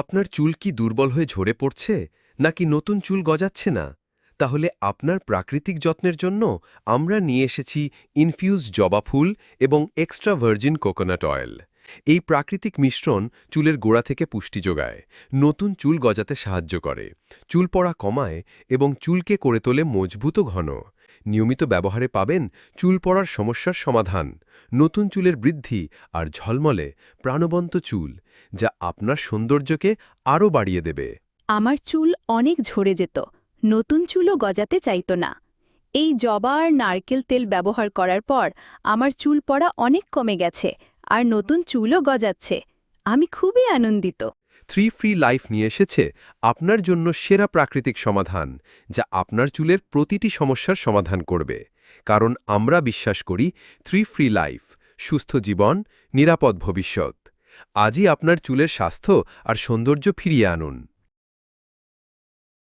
আপনার চুল কি দুর্বল হয়ে ঝরে পড়ছে, নাকি নতুন চুল গজাচ্ছে না? তাহলে আপনার প্রাকৃতিক যত্নের জন্য আমরা নিয়ে এসেছি ইনফিউজড জবা ফুল এবং এক্সট্রা ভার্জিন কোকোনাট অয়েল। এই প্রাকৃতিক মিশ্রণ চুলের গোড়া থেকে পুষ্টি যোগায়, নতুন চুল গজাতে সাহায্য করে। চুল পড়া কমায় এবং চুলকে করে তোলে মজবুত ঘন। নিয়মিত ব্যবহারে পাবেন চুল পড়ার সমস্যার সমাধান, নতুন চুলের বৃদ্ধি আর ঝলমলে প্রাণবন্ত চুল, যা আপনার সৌন্দর্যকে আরও বাড়িয়ে দেবে। আমার চুল অনেক ঝরে যেত, নতুন চুলও গজাতে চাইত না। এই জবা আর নারকেল তেল ব্যবহার করার পর আমার চুল পড়া অনেক কমে গেছে আর নতুন চুলও গজাচ্ছে। আমি খুবই আনন্দিত। থ্রি ফ্রি লাইফ নিয়ে এসেছে আপনার জন্য সেরা প্রাকৃতিক সমাধান, যা আপনার চুলের প্রতিটি সমস্যার সমাধান করবে। কারণ আমরা বিশ্বাস করি থ্রি ফ্রি লাইফ, সুস্থ জীবন, নিরাপদ ভবিষ্যৎ। আজই আপনার চুলের স্বাস্থ্য আর সৌন্দর্য ফিরিয়ে আনুন।